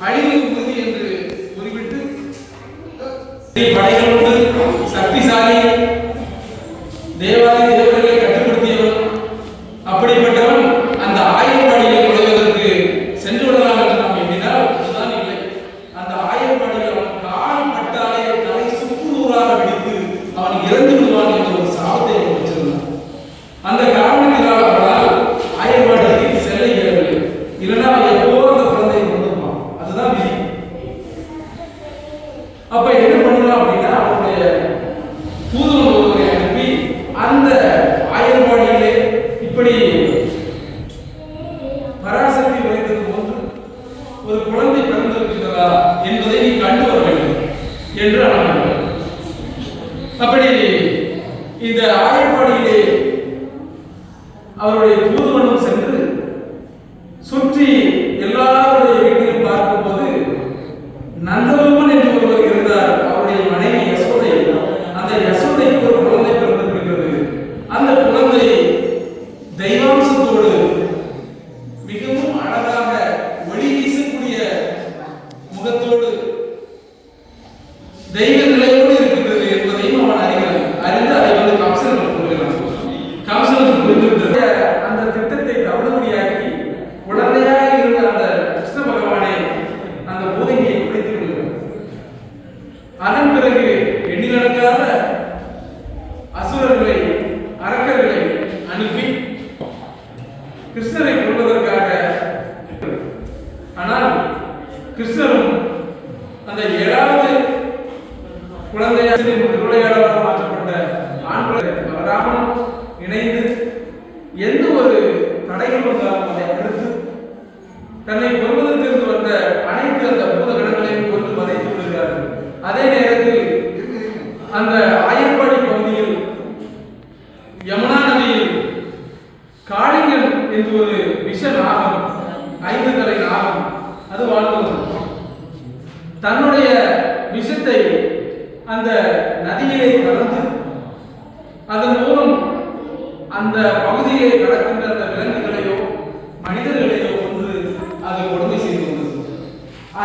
அழிவு உறுதி என்று குறிப்பிட்டு படைகளோடு சக்திசாலி தேவாலய அப்ப என்ன பண்ணலாம் அப்படின்னா அவனுடைய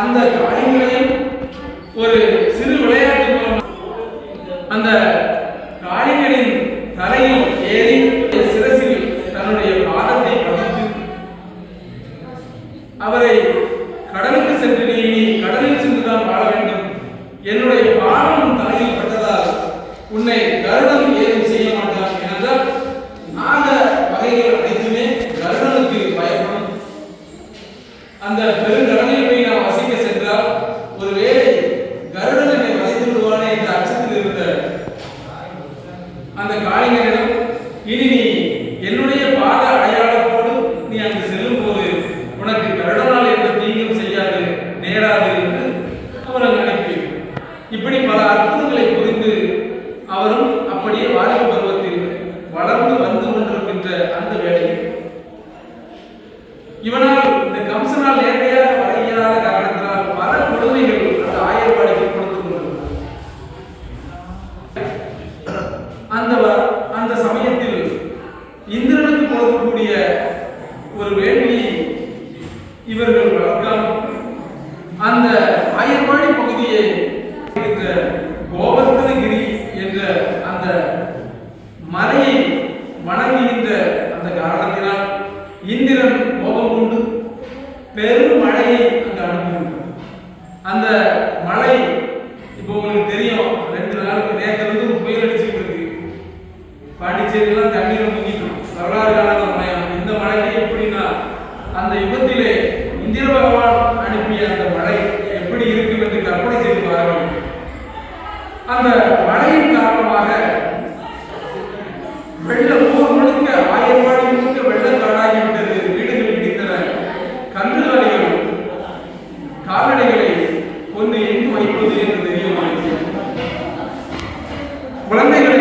அந்த காரியங்களையும் ஒரு அந்த மழை இப்போ உங்களுக்கு தெரியும் ரெண்டு நாளுக்கு நேற்று வந்து புயல் அடிச்சுட்டு இருக்கு. பாண்டிச்சேரியெல்லாம் தண்ணீரை முங்கிட்டோம் வரலாறு காணாத மழையம் இந்த மழைக்கு எப்படின்னா அந்த யுகத்திலே இந்திர பகவான் அனுப்பிய அந்த மழை எப்படி இருக்கும் என்று கற்பனை செய்து வர அந்த மழையின் காரணமாக வெள்ள ஊர் முழுக்க ஆயர்வாடி முழுக்க வெள்ளம் காடாகிவிட்டது வீடுகள் இடித்தன. கன்றுகளை கால்நடைகளை ஒன்று எங்கு வைப்பது என்று தெரிய மாட்டேன். குழந்தைகளை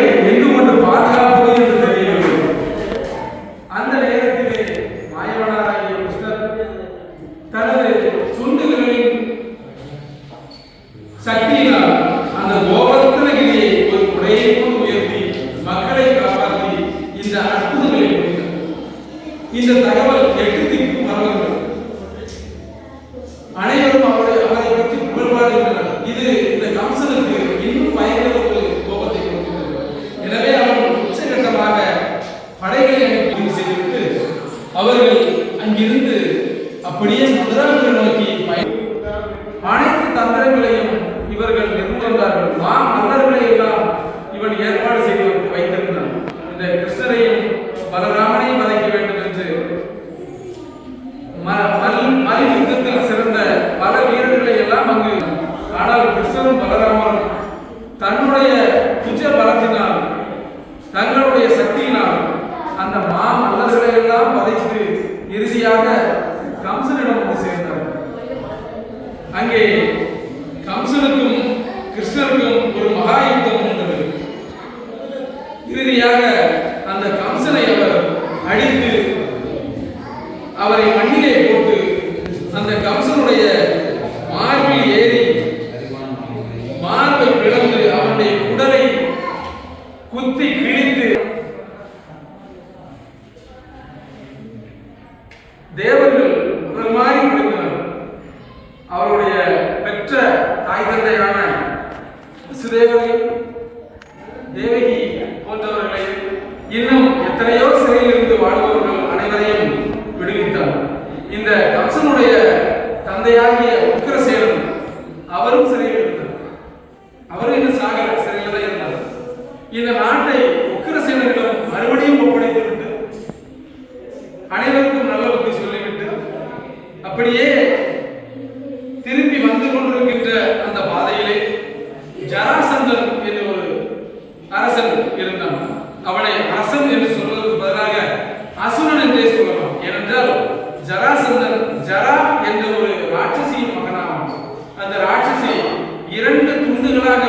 போராடுகின்றனர் இது இந்த கம்சனுக்கு இன்னும் பயங்கர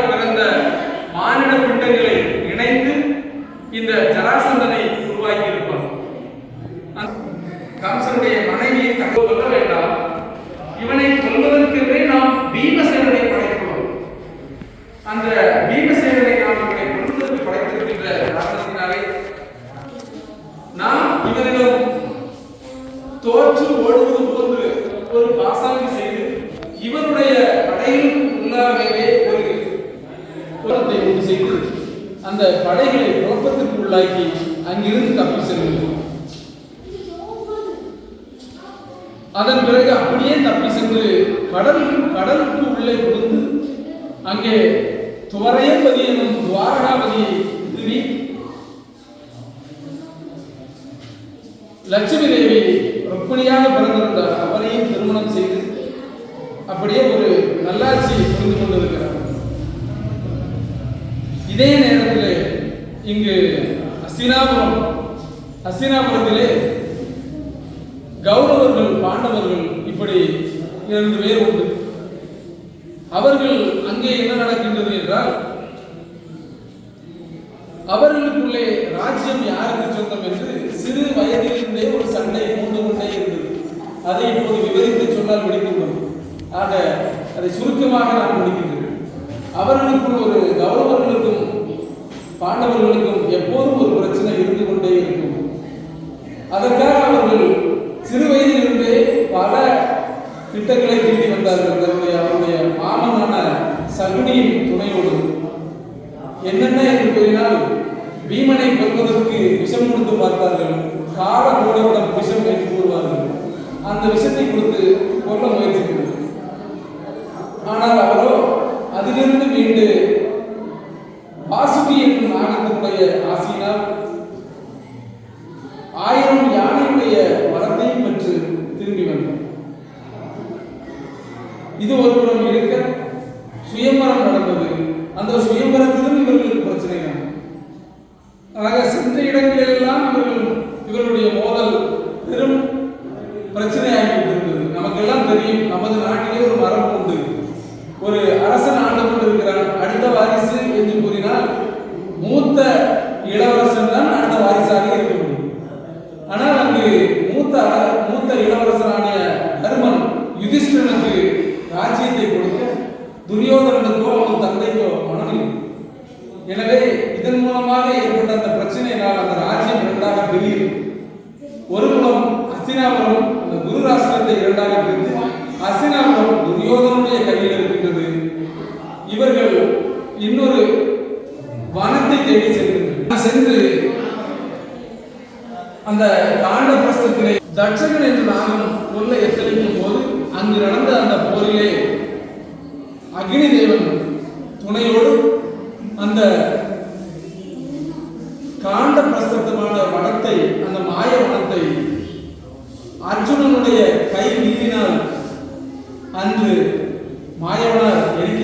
பிறந்த மானிட பிண்டங்களை இணைந்து இந்த ஜராசந்தனை உருவாக்கி இருப்பார் கம்சனுடைய மனைவியை தக்க கொள்ள வேண்டாம். இவனை கொல்வதற்கென்றே நாம் பீமசேனனை படைக்கிறோம் அந்த பீமசேனனை நாம் இவனை கொள்வதற்கு படைத்திருக்கின்ற காரணத்தினாலே நாம் இவரிடம் தோற்று ஓடுவது போன்று ஒரு பாசாங்கி செய்து இவனுடைய படையில் உள்ளாகவே ஒரு குலத்தை உண்டு செய்து அந்த படைகளை குழப்பத்திற்கு உள்ளாக்கி அங்கிருந்து தப்பி செல்கிறோம் அதன் பிறகு அப்படியே தப்பி சென்று கடல் கடலுக்கு உள்ளே புகுந்து அங்கே துவரையபதி எனும் துவாரகாபதியை உதவி லட்சுமி தேவி ருக்மிணியாக பிறந்திருந்தார். அவரையும் திருமணம் செய்து அப்படியே ஒரு நல்லாட்சியை புரிந்து கொண்டிருக்கிறார். இதே நேரத்தில் இங்கு அசினாபுரம் அசினாபுரத்திலே கௌரவர்கள் பாண்டவர்கள் இப்படி இரண்டு பேர் உண்டு. அவர்கள் அங்கே என்ன நடக்கின்றது என்றால் அவர்களுக்குள்ளே ராஜ்யம் யாருக்கு சொந்தம் என்று சிறு வயதிலிருந்தே ஒரு சண்டை மூன்று கொண்டே இருந்தது. அதை இப்போது விவரித்து சொன்னால் முடிக்கின்றோம் ஆக அதை சுருக்கமாக நான் முடிக்கின்றேன் அவர்களுக்குள் ஒரு கௌரவர்களுக்கும் பாண்டவர்களுக்கும் எப்போதும் ஒரு பிரச்சனை இருந்து கொண்டே இருக்கும். அதற்காக அவர்கள் சிறு வயதிலிருந்தே பல திட்டங்களை தீட்டி வந்தார்கள். தன்னுடைய அவருடைய மாமனான சகுனியின் துணையோடு. என்னென்ன என்று கூறினால் பீமனை கொள்வதற்கு விஷம் கொடுத்து பார்த்தார்கள். கால கூடவுடன் விஷம் என்று கூறுவார்கள். அந்த விஷத்தை கொடுத்து கொல்ல முயற்சிக்கிறது ஆனால் அவரோ அதிலிருந்து மீண்டு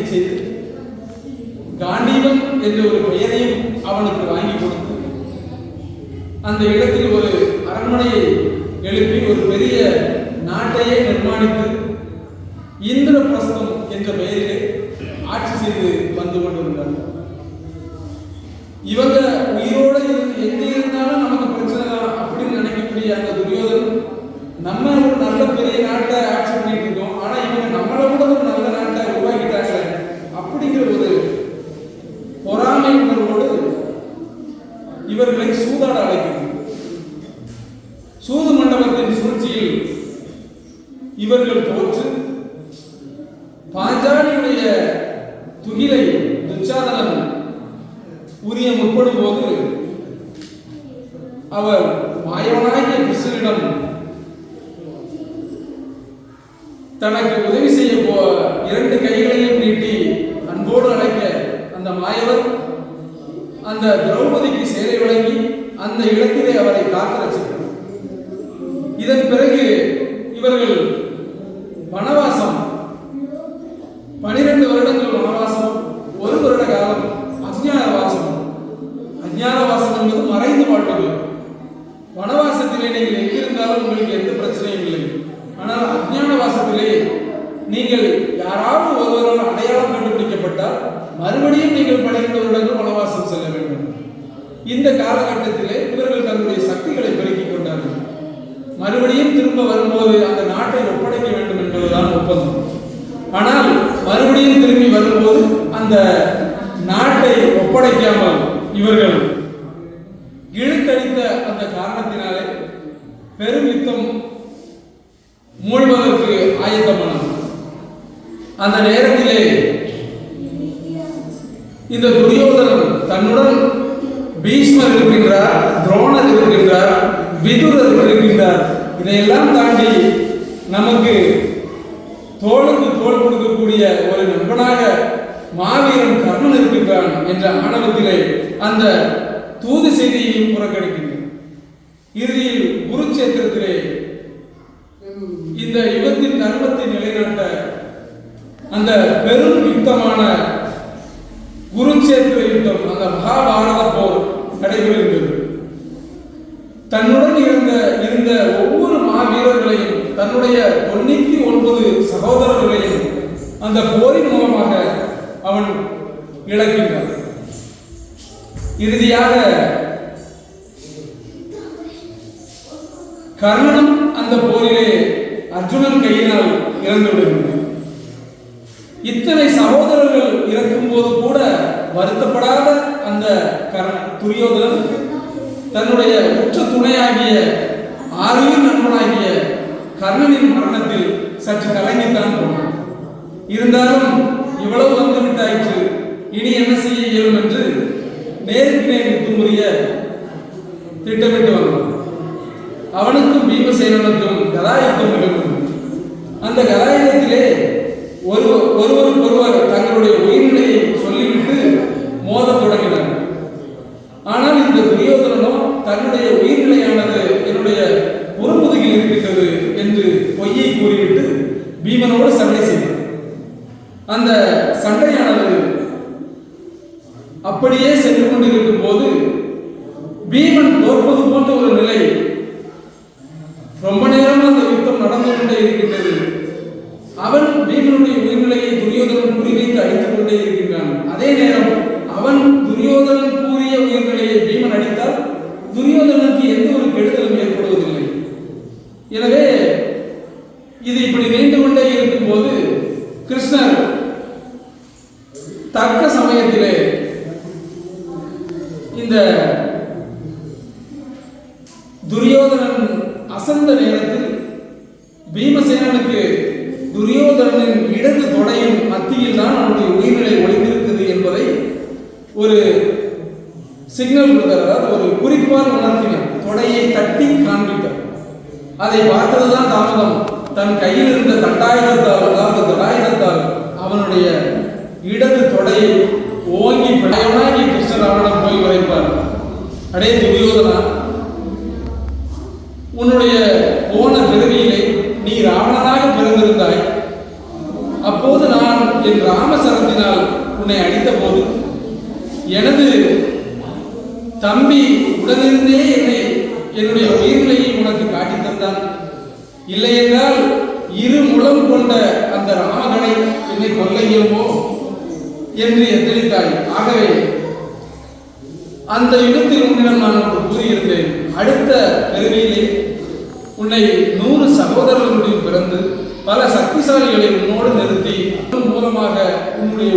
செய்து காண்டீவன் என்ற ஒரு பெயரையும் அவனுக்கு வாங்கி கொடுத்து அந்த இடத்தில் ஒரு அரண்மனையை எழுப்பி ஒரு பெரிய நாட்டையே நிர்மாணித்து இந்திரபிரஸ்தம் என்ற பெயரிலே ஆட்சி செய்து வந்து கொண்டிருந்தார் இவங்க உயிரோட இருந்து எங்க இருந்தாலும் நமக்கு பிரச்சனை தான் அப்படின்னு நினைக்கக்கூடிய அந்த துரியோதன் நம்ம ஒரு நல்ல பெரிய நாட்டை ஆட்சி பண்ணிட்டு இருக்கோம் ஆனா இவங்க நம்மளை விட ஒரு நல்ல நாட்டை உருவாக்கிட்டாங்க அப்படிங்கிற ஒரு பொறாமை உணர்வோடு இவர்களை சூதாட அழைக்கிறது சூது மண்டபத்தின் சூழ்ச்சியில் இவர்கள் தோற்று பாஞ்சாலியுடைய துகிலை துச்சாதனன் உரிய முற்படும் போது அவர் மாயவனாகிய கிருஷ்ணனிடம் தனக்கு உதவி செய்ய போ இரண்டு கைகளையும் நீட்டி அன்போடு அழைக்க அந்த அந்த திரௌபதிக்கு சேவை வழங்கி அந்த இடத்திலே அவரை காத்து நீங்கள் பன்னிரண்டு வனவாசம் செல்ல வேண்டும். இந்த காலகட்டத்திலே இவர்கள் தங்களுடைய சக்திகளை பெருக்கிக் கொண்டார்கள். மறுபடியும் திரும்ப வரும்போது அந்த நாட்டை ஒப்படைக்க வேண்டும் என்பதுதான் ஒப்பந்தம் ஆனால் மறுபடியும் திரும்பி வரும்போது அந்த நாட்டை ஒப்படைக்காமல் இவர்கள் இழுத்தடித்த அந்த காரணத்தினாலே பெரும் யுத்தம் மூழ்வதற்கு ஆயத்தமானது அந்த நேரத்திலே இந்த துரியோதனன் தன்னுடன் பீஷ்மர் இருக்கின்றார் துரோணர் இருக்கின்றார் விதுரர் இருக்கின்றார். இதையெல்லாம் தாண்டி நமக்கு தோளுக்கு தோள் கொடுக்கக்கூடிய ஒரு நண்பனாக மாவீரன் கர்ணன் இருக்கின்றான் என்ற ஆணவத்திலே அந்த தூது செய்தியையும் புறக்கணிக்கின்றார் இறுதியில் குருச்சேத்திரத்திலே இந்த யுகத்தின் தர்மத்தை நிலைநாட்ட அந்த பெரும் யுத்தமான குருச்சேத்திர யுத்தம் அந்த மகாபாரத போர் நடைபெறுகிறது. தன்னுடன் இருந்த இருந்த ஒவ்வொரு மாவீரர்களையும் தன்னுடைய தொண்ணூத்தி ஒன்பது சகோதரர்களையும் அந்த போரின் மூலமாக அவன் இழக்கின்றான். இறுதியாக கர்ணனும் அந்த போரிலே அர்ஜுனன் கையினால் இறந்து விடுகின்றான் இத்தனை சகோதரர்கள் இறக்கும் போது கூட வருத்தப்படாத அந்த கர்ண துரியோதனன் தன்னுடைய உற்ற துணையாகிய ஆறுயிர் நண்பனாகிய கர்ணனின் மரணத்தில் சற்று கலங்கித்தான் போனான். இருந்தாலும் இவ்வளவு வந்து விட்டாயிற்று. இனி என்ன செய்ய இயலும் என்று நேருக்கு நேர் யுத்தம் புரிய திட்டமிட்டு வந்தான். அவனுக்கும் பீமசேனனுக்கும் கதாயுத்தம் நிகழ்ந்தது. அந்த கதாயுதத்திலே ஒரு ஒருவருக்கொருவர் தங்களுடைய உயிர்நிலையை சொல்லிவிட்டு மோதத் தொடங்கினர் ஆனால் இந்த துரியோதனனோ தன்னுடைய உயிர்நிலையானது என்னுடைய புறமுதுகில் இருக்கின்றது என்று பொய்யை கூறிவிட்டு பீமனோடு சண்டை செய்தார் அந்த சண்டையானது அப்படியே சென்று கொண்டிருக்கும் போது பீமன் தோற்பது போன்ற ஒரு நிலை ரொம்ப நேரம் அந்த யுத்தம் நடந்து கொண்டே இருக்கின்றது அவன் பீமனுடைய உயிர்நிலையை துரியோதனன் குறிவைத்து அடித்துக் கொண்டே இருக்கின்றான் அதே நேரம் அவன் துரியோதனன் கூறிய உயிர்நிலையை பீமன் அடித்தால் துரியோதனனுக்கு எந்த ஒரு கெடுதலும் ஏற்படுவதில்லை எனவே இது இப்படி நீண்டு கொண்டே இருக்கும்போது கிருஷ்ணர் தக்க சமயத்திலே இந்த துரியோதனன் அசந்த நேரத்தில் பீமசேனனுக்கு துரியோதனனின் இடது தொடையின் மத்தியில் தான் அவனுடைய உயிர்நிலை ஒளிந்திருக்குது என்பதை ஒரு சிக்னல் கொடுத்தார். ஒரு குறிப்பால் உணர்த்தினார். தொடையை தட்டி காண்பித்தார். அதை பார்த்ததுதான் தாமதம் தன் கையில் இருந்த தண்டாயுதத்தால் அதாவது தடாயுதத்தால் அவனுடைய இடது தொடையை ஓங்கி பிழையவனாகி கிருஷ்ணராவணன் போய் உரைப்பார். அடே துரியோதனா உன்னுடைய போன பிறவியிலே நீ ராவணனாக பிறந்திருந்தாய். அப்போது நான் என் ராமசரத்தினால் உன்னை அடித்த போது எனது தம்பி உடனிருந்தே என்னை என்னுடைய உயிர்நிலையை உனக்கு காட்டித் தந்தான். இல்லை என்றால் இரு முழம் கொண்ட அந்த ராமகனை என்னை கொல்ல என்று எத்தனித்தாய் ஆகவே அந்த யுகத்தில் உன்னிடம் நான் ஒன்று கூறியிருந்தேன் அடுத்த பிறவியிலே உன்னை நூறு சகோதரர்களுடன் பிறந்து பல சக்திசாலிகளை உன்னோடு நிறுத்தி மூலமாக உன்னுடைய